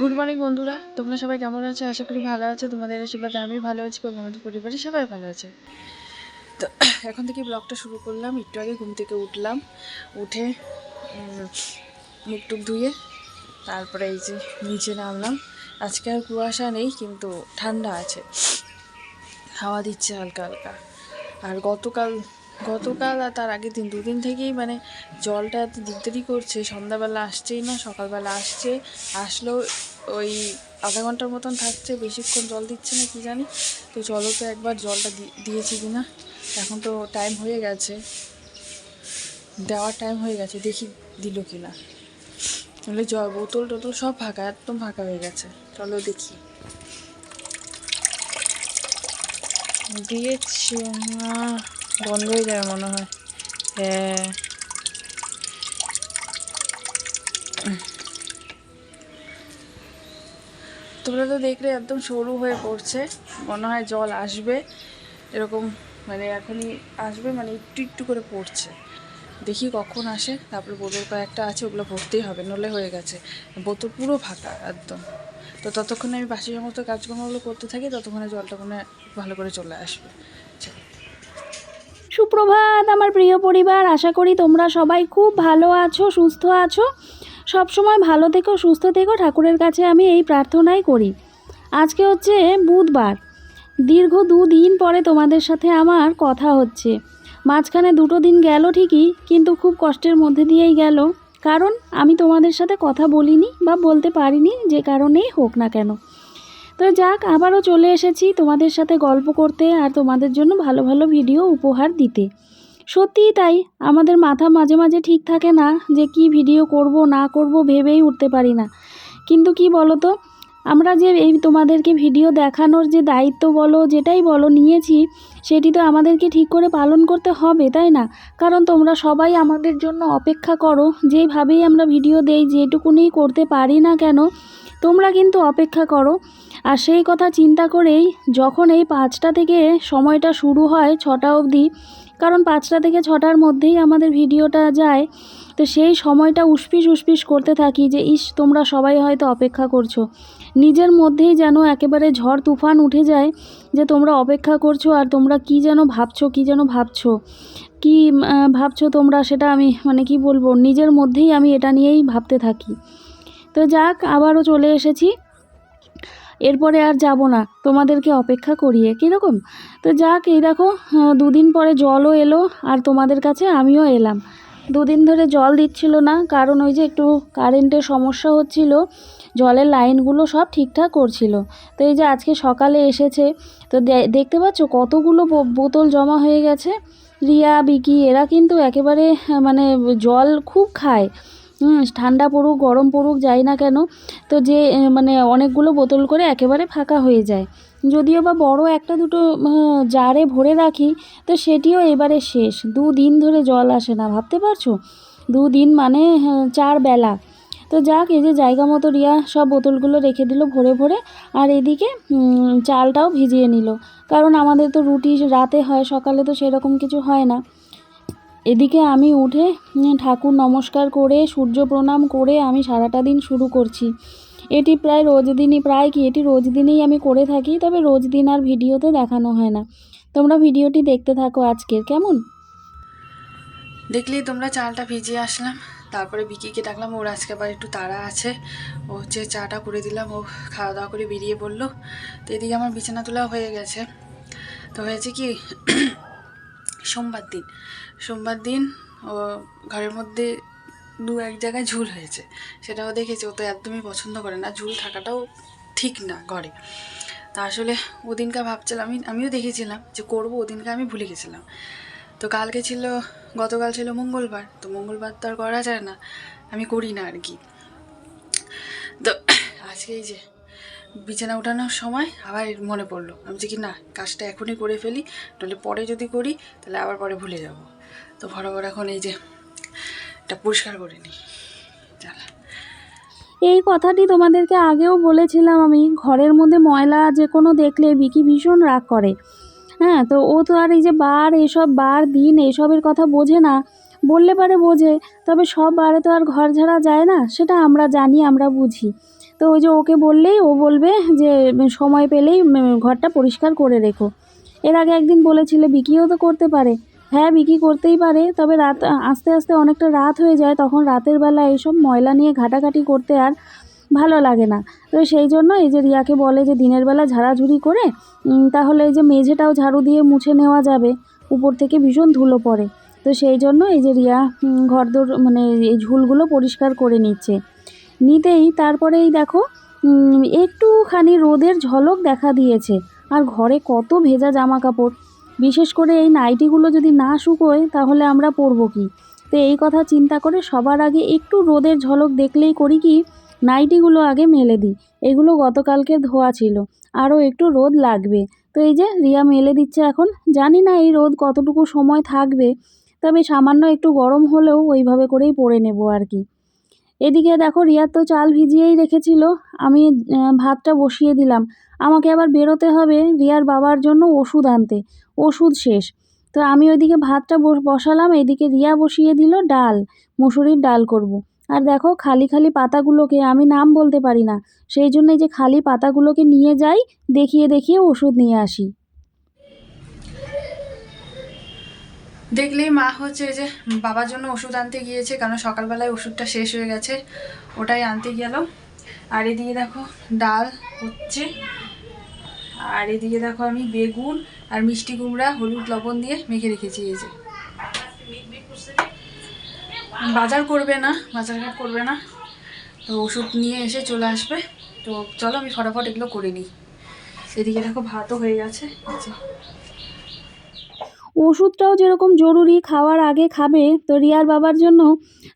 Good morning বন্ধুরা। তোমরা সবাই কেমন আছো? আশা করি ভালো আছো। তোমাদের আশীর্বাদে আমি ভালো আছি, এবং আমাদের পরিবারে সবাই ভালো আছে। তো, এখন থেকে ব্লগটা শুরু করলাম। একটু আগে ঘুম থেকে উঠলাম। উঠে মুখ টুক ধুয়ে, তারপরে এই যে নিচে নামলাম। আজকে আর কুয়াশা নেই, কিন্তু ঠান্ডা আছে। হাওয়া দিচ্ছে হালকা হালকা। আর গতকাল গতকাল আর তার আগের দিন, দুদিন থেকেই মানে জলটা এত দিকদারি করছে। সন্ধ্যাবেলা আসছেই না, সকালবেলা আসছে। আসলেও ওই আধা ঘণ্টার মতন থাকছে, বেশিক্ষণ জল দিচ্ছে না, কি জানি। তো চলো তো একবার জলটা দিয়েছে কি না এখন তো টাইম হয়ে গেছে। দেওয়ার টাইম হয়ে গেছে, দেখি দিল কি না তাহলে জল বোতল টোতল সব ফাঁকা, একদম ফাঁকা হয়ে গেছে। চলো দেখি। দিয়েছি না বন্ধ হয়ে যাবে মনে হয়। হ্যাঁ। তোমরা তো দেখলে একদম সরু হয়ে পড়ছে। মনে হয় জল আসবে। এরকম মানে এখনই আসবে মানে একটু একটু করে পড়ছে। দেখি কখন আসে, তারপরে বোতল কয়েকটা আছে, ওগুলো ভরতেই হবে নলে হয়ে গেছে। বোতল পুরো ফাঁকা একদম। তো ততক্ষণে আমি বাসি সমস্ত কাজকর্মগুলো করতে থাকি, ততক্ষণে জলটা মনে ভালো করে চলে আসবে। সুপ্রভাত, আমার প্রিয় পরিবার, আশা করি তোমরা সবাই খুব ভালো আছো, সুস্থ আছো। সব সময় ভালো থেকো, সুস্থ থেকো, ঠাকুরের কাছে আমি এই প্রার্থনাই করি। আজকে হচ্ছে বুধবার। দীর্ঘ দুদিন পরে তোমাদের সাথে আমার কথা হচ্ছে। মাঝখানে দুটো দিন গেল ঠিকই, কিন্তু খুব কষ্টের মধ্যে দিয়েই গেল। কারণ আমি তোমাদের সাথে কথা বলিনি বা বলতে পারিনি, যে কারণেই হোক না কেন। তো যাক, আবারও চলে এসেছি তোমাদের সাথে গল্প করতে আর তোমাদের জন্য ভালো ভালো ভিডিও উপহার দিতে। সত্যিই তাই। আমাদের মাথা মাঝে মাঝে ঠিক থাকে না যে কি ভিডিও করব, না করব, ভেবেই উঠতে পারি না। কিন্তু কি বলো তো আমরা যে এই তোমাদেরকে ভিডিও দেখানোর যে দায়িত্ব বলো, যেটাই বলো, নিয়েছি, সেটি তো আমাদেরকে ঠিক করে পালন করতে হবে, তাই না? কারণ তোমরা সবাই আমাদের জন্য অপেক্ষা করো, যেভাবেই আমরা ভিডিও দেই, যেটুকুনি করতে পারি না কেন, তোমরা কিন্তু অপেক্ষা করো। আর সেই কথা চিন্তা করেই যখন এই পাঁচটা থেকে সময়টা শুরু হয় ছটা অবধি, কারণ পাঁচটা থেকে ছটার মধ্যেই আমাদের ভিডিওটা যায়, তো সেই সময়টা উসপিস উসপিস করতে থাকি যে, ইস, তোমরা সবাই হয়তো অপেক্ষা করছ। নিজের মধ্যেই যেন একেবারে ঝড় তুফান উঠে যায় যে, তোমরা অপেক্ষা করছ আর তোমরা কি যেন ভাবছ, কি যেন ভাবছ? কি ভাবছ তোমরা সেটা আমি মানে কি বলব, নিজের মধ্যেই আমি এটা নিয়েই ভাবতে থাকি। তো যাক, আবারও চলে এসেছি। এরপরে আর যাব না। তোমাদেরকে অপেক্ষা করিয়ে, কীরকম? তো যাক, এই দেখো দুদিন পরে জলও এলো, আর তোমাদের কাছে আমিও এলাম। দুদিন ধরে জল দিচ্ছিল না, কারণ ওই যে একটু কারেন্টের সমস্যা হচ্ছিল, জলের লাইনগুলো সব ঠিকঠাক করছিল। তো এই যে আজকে সকালে এসেছে, তো দেখতে পাচ্ছ কতগুলো বোতল জমা হয়ে গেছে? রিয়া, বিকি, এরা কিন্তু একেবারে মানে জল খুব খায়। ঠান্ডা পড়ুক গরম পড়ুক যাই না কেন তো যে মানে অনেকগুলো বোতল করে একেবারে ফাঁকা হয়ে যায়। যদিও বা বড় একটা দুটো জারে ভরে রাখি তো সেটিও এবারে শেষ। দুদিন ধরে জল আসে না ভাবতে পারছ? দুদিন মানে হ্যাঁ, চার বেলা। তো যাক এই যে জায়গা মতো রিয়া সব বোতলগুলো রেখে দিল ভরে ভরে আর এদিকে চালটাও ভিজিয়ে নিল। কারণ আমাদের তো রুটি রাতে হয় সকালে তো সেরকম কিছু হয় না। এদিকে আমি উঠে ঠাকুর নমস্কার করে, সূর্য প্রণাম করে আমি সারাটা দিন শুরু করছি। এটি প্রায় রোজ দিনই, প্রায় কি, এটি রোজ দিনেই আমি করে থাকি, তবে রোজ দিন আর ভিডিওতে দেখানো হয় না। তোমরা ভিডিওটি দেখতে থাকো আজকের, কেমন? দেখলেই তোমরা চালটা ভিজিয়ে আসলাম, তারপরে বিকিকে ডাকলাম, ওর আজকে আবার একটু তাড়া আছে। ও হচ্ছে চাটা করে দিলাম, ও খাওয়া দাওয়া করে বেরিয়ে পড়ল তো এদিকে আমার বিছানা তোলা হয়ে গেছে। তো হয়েছে কি, সোমবার দিন। সোমবার দিন ও ঘরের মধ্যে দু এক জায়গায় ঝুল হয়েছে। সেটাও দেখেছি, ও তো একদমই পছন্দ করে না। ঝুল থাকাটাও ঠিক না ঘরে। তা আসলে ওদিনকে ভাবছিলাম, আমি, আমিও দেখেছিলাম যে করব, ওদিনকে আমি ভুলে গেছিলাম। তো কালকে ছিল, গতকাল ছিল মঙ্গলবার, তো মঙ্গলবার তো আর করা যায় না। আমি করি না আর কি। তো আজকে এই যে বিছানা ওঠানোর সময় আবার মনে পড়ল। আমি যে কি না, কাজটা এখনই করে ফেলি, তাহলে পরে যদি করি, তাহলে আবার পরে ভুলে যাব। তো বরাবর এখন এই যে এটা পরিষ্কার করে এই কথাটি তোমাদেরকে আগেও বলেছিলাম আমি, ঘরের মধ্যে ময়লা যে কোনো দেখলে বিকি ভীষণ রাগ করে। হ্যাঁ তো ও তো আর এই যে বার, এসব বার, দিন, এসবের কথা বোঝে না। বললে পারে বোঝে, তবে সব বারে তো আর ঘর ঝাড়া যায় না, সেটা আমরা জানি, আমরা বুঝি। তো ওই যে ওকে বললেই, ও বলবে যে, সময় পেলেই ঘরটা পরিষ্কার করে রেখো। এর আগে একদিন বলেছিলে বিকিও তো করতে পারে। হ্যাঁ বিক্রি করতেই পারে। তবে রাত, আস্তে আস্তে অনেকটা রাত হয়ে যায়, তখন রাতের বেলা এইসব ময়লা নিয়ে ঘাটাঘাটি করতে আর ভালো লাগে না। তো সেই জন্য এই যে রিয়াকে বলে যে দিনের বেলা ঝাড়াঝুড়ি করে তাহলে এই যে মেঝেটাও ঝাড়ু দিয়ে মুছে নেওয়া যাবে। উপর থেকে ভীষণ ধুলো পড়ে। তো সেই জন্য এই যে রিয়া ঘরদোর মানে এই ঝুলগুলো পরিষ্কার করে নিচ্ছে। নিতেই তারপরে এই দেখো একটুখানি রোদের ঝলক দেখা দিয়েছে। আর ঘরে কত ভেজা জামা কাপড় বিশেষ করে এই নাইটিগুলো যদি না শুকোয়, তাহলে আমরা পরবো কি? তো এই কথা চিন্তা করে সবার আগে একটু রোদের ঝলক দেখলেই করি কি, নাইটিগুলো আগে মেলে দিই। এগুলো গতকালকে ধোয়া ছিল। আরও একটু রোদ লাগবে। তো এই যে রিয়া মেলে দিচ্ছে এখন। জানি না এই রোদ কতটুকু সময় থাকবে, তবে সামান্য একটু গরম হলেও ওইভাবে করেই পরে নেব আর কি। এদিকে দেখো রিয়ার তো চাল ভিজিয়েই রেখেছিল। আমি ভাতটা বসিয়ে দিলাম। আমাকে আবার বেরোতে হবে। রিয়ার বাবার জন্য ওষুধ আনতে। ওষুধ শেষ। তো আমি ওইদিকে ভাতটা বস- বসালাম, এদিকে রিয়া বসিয়ে দিল ডাল, মুসুরির ডাল করব। আর দেখো খালি খালি পাতাগুলোকে, আমি নাম বলতে পারি না, সেই জন্য যে খালি পাতাগুলোকে নিয়ে যাই, দেখিয়ে দেখিয়ে ওষুধ নিয়ে আসি। দেখলেই মা হচ্ছে যে বাবার জন্য ওষুধ আনতে গিয়েছে, কারণ সকালবেলায় ওষুধটা শেষ হয়ে গেছে, ওটাই আনতে গেল। আর এদিকে দেখো ডাল হচ্ছে। আর এদিকে দেখো আমি বেগুন আর মিষ্টি কুমড়া, হলুদ লবণ দিয়ে মেখে রেখেছি এই যে। বাজার করবে না বাজারঘাট করবে না। তো ওষুধ নিয়ে এসে চলে আসবে। তো চলো আমি ফটাফট এগুলো করে নিই। এদিকে দেখো ভাতও হয়ে গেছে। ওষুধটাও যেরকম জরুরি, খাওয়ার আগে খাবে, তো রিয়ার বাবার জন্য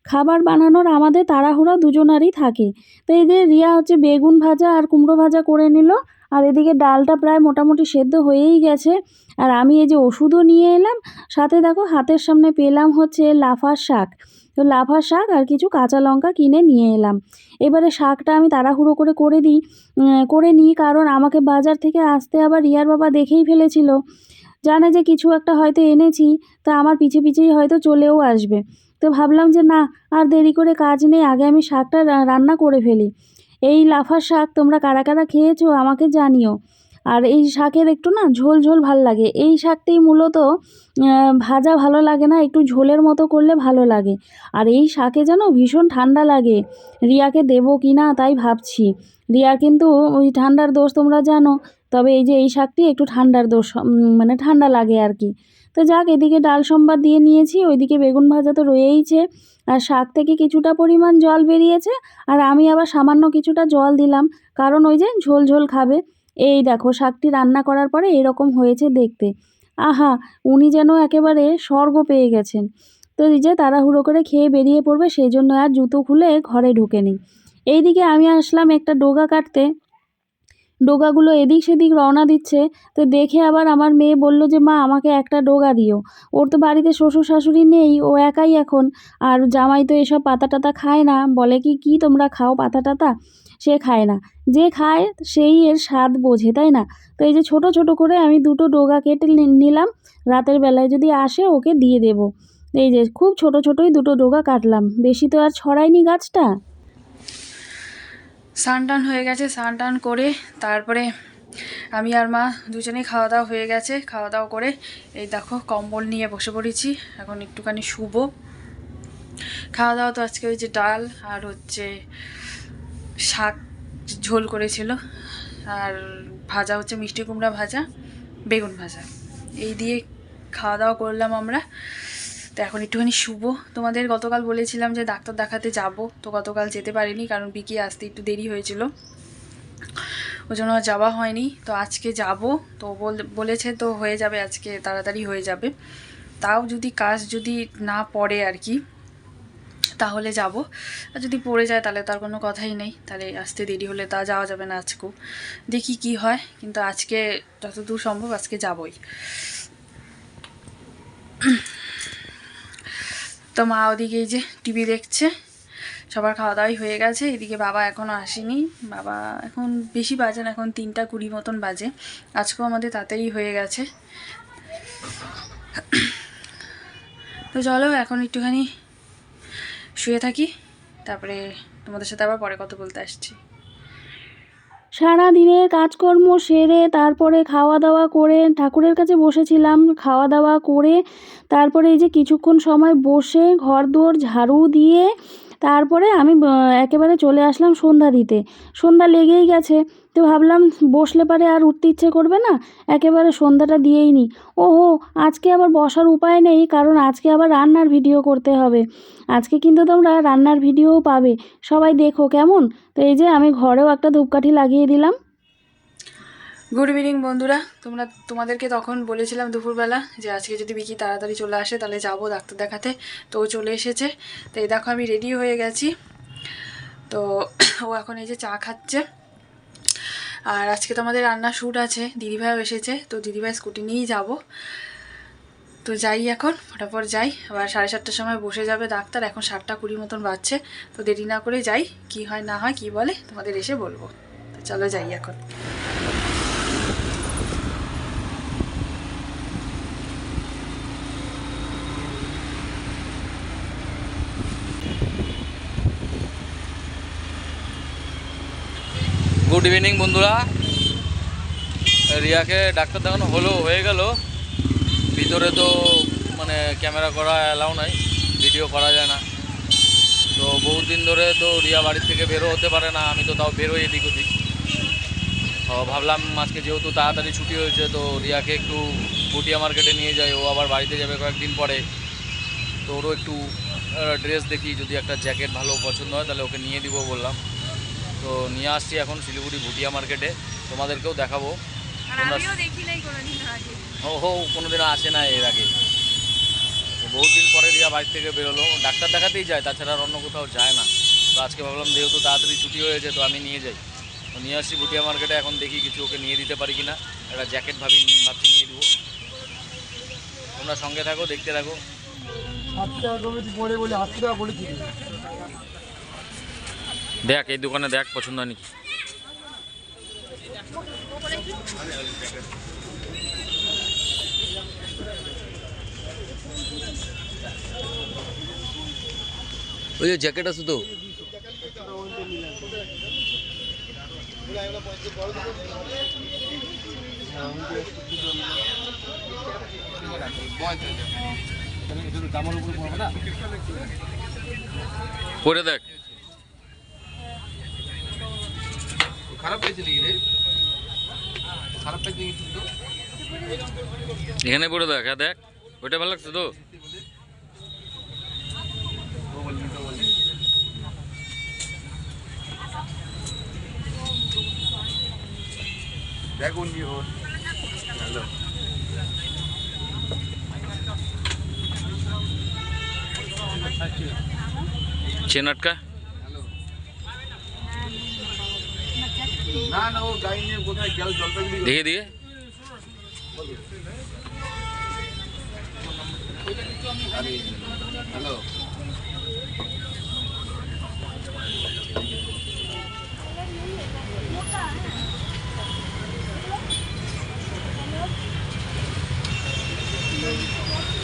খাবার বানানোর আমাদের তাড়াহুড়া দুজনারই থাকে। তো এই যে রিয়া হচ্ছে বেগুন ভাজা আর কুমড়ো ভাজা করে নিল। আর এদিকে ডালটা প্রায় মোটামুটি সেদ্ধ হয়েই গেছে। আর আমি এই যে ওষুধও নিয়ে এলাম, সাথে দেখো হাতের সামনে পেলাম হচ্ছে লাফার শাক। তো লাফার শাক আর কিছু কাঁচা লঙ্কা কিনে নিয়ে এলাম। এবারে শাকটা আমি তাড়াহুড়ো করে করে দিই করে নিই কারণ আমাকে বাজার থেকে আসতে আবার রিয়ার বাবা দেখেই ফেলেছিল। জানে যে কিছু একটা হয়তো এনেছি, তা আমার পিছে পিছেই হয়তো চলেও আসবে। তো ভাবলাম যে না, আর দেরি করে কাজ নেই, আগে আমি শাকটা রান্না করে ফেলি। এই লাফার শাক তোমরা কারা কারা খেয়েছো আমাকে জানিও। আর এই শাকের একটু না ঝোল ঝোল ভালো লাগে। এই শাকটি মূলত ভাজা ভালো লাগে না, একটু ঝোলের মতো করলে ভালো লাগে। আর এই শাকে যেন ভীষণ ঠান্ডা লাগে। রিয়াকে দেবো কি না তাই ভাবছি। রিয়ার কিন্তু ওই ঠান্ডার দোষ তোমরা জানো, তবে এই যে এই শাকটি একটু ঠান্ডার দোষ মানে ঠান্ডা লাগে আর কি। তো যাক, এদিকে ডাল সম্বাদ দিয়ে নিয়েছি, ওইদিকে বেগুন ভাজা তো রয়েইছে। আর শাক থেকে কিছুটা পরিমাণ জল বেরিয়েছে, আর আমি আবার সামান্য কিছুটা জল দিলাম, কারণ ওই যে ঝোল ঝোল খাবে। এই দেখো, শাকটি রান্না করার পরে এরকম হয়েছে দেখতে। আহা, উনি যেন একেবারে স্বর্গ পেয়ে গেছেন। তো এই যে তাড়াহুড়ো করে খেয়ে বেরিয়ে পড়বে, সেই জন্য আর জুতো খুলে ঘরে ঢুকে নিই এইদিকে আমি আসলাম একটা ডোগা কাটতে। ডোগাগুলো এদিক সেদিক রওনা দিচ্ছে। তো দেখে আবার আমার মেয়ে বলল যে, মা, আমাকে একটা ডোগা দিও। ওর তো বাড়িতে শ্বশুর শাশুড়ি নেই, ও একাই এখন। আর জামাই তো এসব পাতা টাতা খায় না। বলে কি কি তোমরা খাও পাতা টাতা? সে খায় না। যে খায়, সেই এর স্বাদ বোঝে, তাই না? তো এই যে ছোট ছোট করে আমি দুটো ডোগা কেটে নিলাম। রাতের বেলায় যদি আসে, ওকে দিয়ে দেব। এই যে খুব ছোট ছোটই দুটো ডোগা কাটলাম। বেশি তো আর ছড়ায়নি গাছটা। স্নান টান হয়ে গেছে স্নান টান করে তারপরে আমি আর মা দুজনেই খাওয়া দাওয়া হয়ে গেছে। খাওয়া দাওয়া করে এই দেখো কম্বল নিয়ে বসে পড়েছি, এখন একটুখানি শুভ খাওয়া দাওয়া তো আজকে ওই যে ডাল আর হচ্ছে শাক ঝোল করেছিল, আর ভাজা হচ্ছে মিষ্টি কুমড়া ভাজা, বেগুন ভাজা। এই দিয়ে খাওয়া দাওয়া করলাম আমরা। তো এখন একটুখানি শুভ তোমাদের গতকাল বলেছিলাম যে ডাক্তার দেখাতে যাব, তো গতকাল যেতে পারিনি কারণ বিকি আসতে একটু দেরি হয়েছিল। ওই জন্য যাওয়া হয়নি। তো আজকে যাব, তো বল- বলেছে তো হয়ে যাবে আজকে, তাড়াতাড়ি হয়ে যাবে। তাও যদি কাজ যদি না পড়ে আর কি, তাহলে যাব। আর যদি পড়ে যায় তাহলে তার কোনো কথাই নেই, তাহলে আসতে দেরি হলে তা যাওয়া যাবে না আজকেও। দেখি কি হয়, কিন্তু আজকে যতদূর সম্ভব আজকে যাবই। তো মা ওদিকে এই যে টিভি দেখছে, সবার খাওয়া দাওয়াই হয়ে গেছে, এদিকে বাবা এখনও আসেনি, বাবা এখন বেশি বাজে না, এখন তিনটা কুড়ি মতন বাজে, আজকেও আমাদের তাড়াতাড়ি হয়ে গেছে। তো চলো এখন একটুখানি শুয়ে থাকি, তারপরে তোমাদের সাথে আবার পরে কথা বলতে আসছি। সারা দিনের কাজকর্ম সেরে তারপরে খাওয়া দাওয়া করে ঠাকুরের কাছে বসেছিলাম। খাওয়া দাওয়া করে তারপরে এই যে কিছুক্ষণ সময় বসে ঘর দোর ঝাড়ু দিয়ে তারপরে আমি একেবারে চলে আসলাম সন্ধ্যা দিতে। সন্ধ্যা লেগেই গেছে। তো ভাবলাম বসলে পারে আর উঠতে ইচ্ছে করবে না, একেবারে সন্ধ্যাটা দিয়েই নি। ওহো, আজকে আবার বসার উপায় নেই, কারণ আজকে আবার রান্নার ভিডিও করতে হবে। আজকে কিন্তু তোমরা রান্নার ভিডিও পাবে। সবাই দেখো কেমন? তো এই যে আমি ঘরেও একটা ধূপকাঠি লাগিয়ে দিলাম। গুড ইভিনিং বন্ধুরা। তোমরা, তোমাদেরকে তখন বলেছিলাম দুপুরবেলা যে আজকে যদি বিকি তাড়াতাড়ি চলে আসে, তাহলে যাব ডাক্তার দেখাতে। তো ও চলে এসেছে। তো এই দেখো, আমি রেডি হয়ে গেছি। তো ও এখন এই যে চা খাচ্ছে। আর আজকে তো আমাদের রান্নার শ্যুট আছে। দিদিভাইও এসেছে। তো দিদিভাই স্কুটি নিয়েই যাব। তো যাই এখন, ফটাফট যাই। আবার সাড়ে সাতটার সময় বসে যাবে ডাক্তার। এখন সাতটা কুড়ি মতন বাজছে। তো দেরি না করে যাই। কি হয় না হয়, কি বলে, তোমাদের এসে বলব। তো চলো যাই এখন। গুড ইভিনিং বন্ধুরা। রিয়াকে ডাক্তার দেখানো হলো, হয়ে গেল। ভিতরে তো মানে ক্যামেরা করা অ্যালাউ নাই, ভিডিও করা যায় না। তো বহুত দিন ধরে তো রিয়া বাড়ির থেকে বেরো হতে পারে না, আমি তো তাও বেরোই এদিক ওদিক। ভাবলাম আজকে যেহেতু তাড়াতাড়ি ছুটি হয়েছে, তো রিয়াকে একটু পুটিয়া মার্কেটে নিয়ে যাই, ও আবার বাড়িতে যাবে কয়েকদিন পরে। তো ওরও একটু ড্রেস দেখি, যদি একটা জ্যাকেট ভালো পছন্দ হয়, তাহলে ওকে নিয়ে দিব বললাম। তো নিয়ে আসছি এখন শিলিগুড়ি ভুটিয়া মার্কেটে। তোমাদেরকেও দেখাবো। তোমরা ও হো কোনোদিনও আসে না এর আগে। তো বহুত দিন পরে রিয়া বাড়ি থেকে বেরোলো। ডাক্তার দেখাতেই যায় তাছাড়া আর অন্য কোথাও যায় না। তো আজকে ভাবলাম যেহেতু তাড়াতাড়ি ছুটি হয়েছে তো আমি নিয়ে যাই। তো নিয়ে আসছি ভুটিয়া মার্কেটে এখন দেখি কিছু ওকে নিয়ে দিতে পারি কিনা। একটা জ্যাকেট ভাবি ভাবছি নিয়ে দেবো তোমরা সঙ্গে থাকো দেখতে থাকো। পরে বলে আশি টাকা বলেছি দেখ এই দোকানে দেখ পছন্দ হয় নাকি? ওই যে জ্যাকেট আছে তো। পরে দেখ। খারাপ পেয়েছে নাকি রে? খারাপ পেয়েছে নাকি তো এখানে পরে দেখ হ্যাঁ দেখ ওইটা ভালো লাগছে তো। দেখুন কি ওর হ্যালো। চেন না না ও গাড়ি নিয়ে কোথায় গেল জলপাইগুড়ি দেখে দিয়ে আরে হ্যালো তো নিবো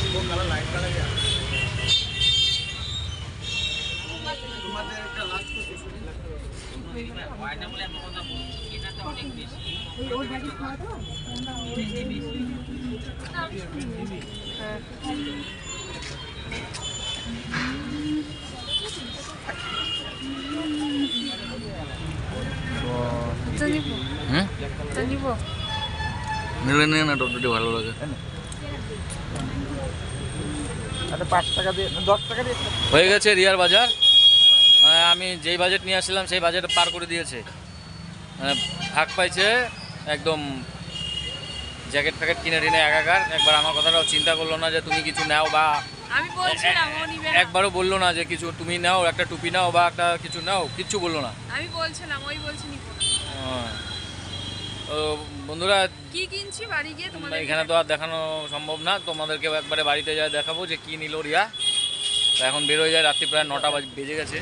হুম তো নিবো মিলে না টোটোটি ভালো লাগে। আচ্ছা হয়ে গেছে রিয়ার বাজার। আমি যেই বাজেট নিয়ে আসছিলাম সেই বাজেট পার করে দিয়েছে। ভাগ পাইছে একদম জ্যাকেট ফ্যাকেট কিনে টিনে একাকার। একবার আমার কথাটাও চিন্তা করল না যে তুমি কিছু নাও বা আমি বলছিলাম ও নিবে না। একবারও বলল না যে কিছু তুমি নাও একটা টুপি নাও বা একটা কিছু নাও কিচ্ছু বলল না। আমি বলছিলাম ওই বলছি নিবো না। হ্যাঁ। তো বন্ধুরা কি কিনছি বাড়ি গিয়ে তোমাদের এখানে তো আর দেখানো সম্ভব না। তোমাদেরকে একবারে বাড়িতে যায় দেখাবো যে কি নিল রিয়া। তো এখন বেরোয় যায় রাত্রি প্রায় নটা বাজ- বেজে গেছে।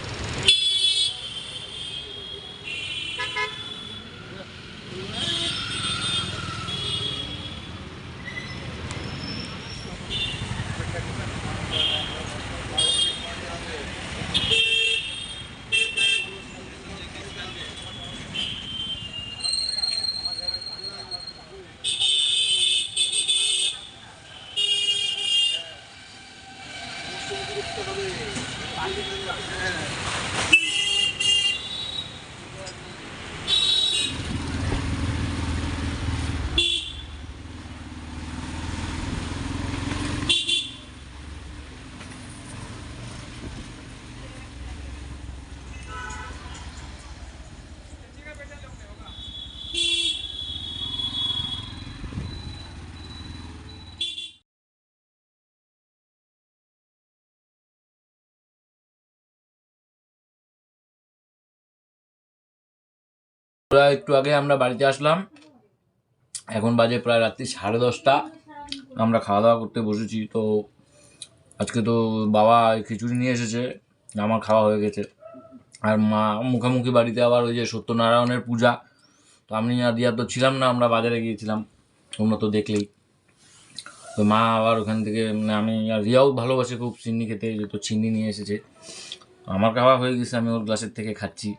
প্রায় একটু আগে আমরা বাড়িতে আসলাম। এখন বাজে প্রায় রাত্রি সাড়ে দশটা। আমরা খাওয়া দাওয়া করতে বসেছি। তো আজকে তো বাবা খিচুড়ি নিয়ে এসেছে। আমার খাওয়া হয়ে গেছে। আর মা মুখামুখি বাড়িতে আবার ওই যে সত্যনারায়ণের পূজা। তো আমি আর রিয়া তো ছিলাম না, আমরা বাজারে গিয়েছিলাম। তোমরা তো দেখলেই। তো মা আবার ওখান থেকে মানে আমি আর রিয়াও ভালোবাসে খুব চিনি খেতে। এই যে তো চিনি নিয়ে এসেছে। আমার খাওয়া হয়ে গেছে, আমি ওর গ্লাসের থেকে খাচ্ছি।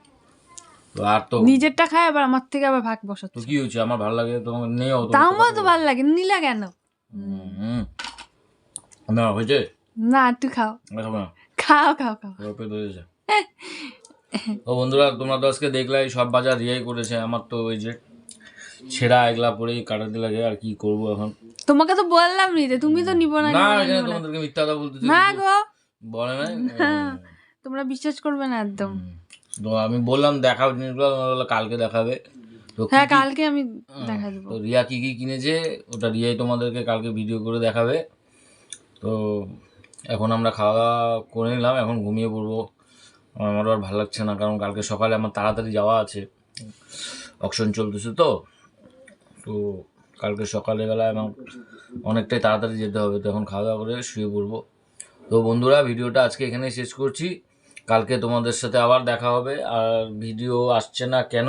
তো আর তো নিজেরটা খায় আবার আমার থেকে আবার ভাগ তো কি হয়েছে? আমার ভালো লাগে তোমাকে নেও তা আমার তো ভালো লাগে নিলা কেন? না হয়েছে? না একটু খাও। না খাও খাও খাও। পেট হয়েছে ও বন্ধুরা তোমরা তো আজকে দেখলাই সব বাজার রিয়াই করেছে। আমার তো ওই যে ছেঁড়া এগুলা পরেই কাটাতে লাগে আর কি করব এখন? তোমাকে তো বললাম নিতে তুমি তো নিব না না না, এখানে তোমাদেরকে মিথ্যা কথা বলতেছি না গো। বলে নাই? তোমরা বিশ্বাস করবে না একদম। তো আমি বললাম দেখাও জিনিসগুলো বলল কালকে দেখাবে। তো হ্যাঁ কালকে আমি দেখা দেবো। তো রিয়া কি কি কিনেছে ওটা রিয়াই তোমাদেরকে কালকে ভিডিও করে দেখাবে। তো এখন আমরা খাওয়া দাওয়া করে নিলাম এখন ঘুমিয়ে পড়ব। আমার আর ভালো লাগছে না কারণ কালকে সকালে আমার তাড়াতাড়ি যাওয়া আছে। অকশন চলতেছে তো। তো কালকে সকালে বেলায় আমার অনেকটাই তাড়াতাড়ি যেতে হবে তো এখন খাওয়া দাওয়া করে শুয়ে পড়ব। তো বন্ধুরা ভিডিওটা আজকে এখানে শেষ করছি। কালকে তোমাদের সাথে আবার দেখা হবে, আর ভিডিও আসছে না কেন,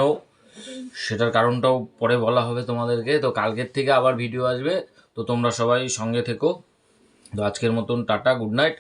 সেটার কারণটাও পরে বলা হবে তোমাদেরকে। তো কালকের থেকে আবার ভিডিও আসবে, তো তোমরা সবাই সঙ্গে থেকো। তো আজকের মতন টাটা গুড নাইট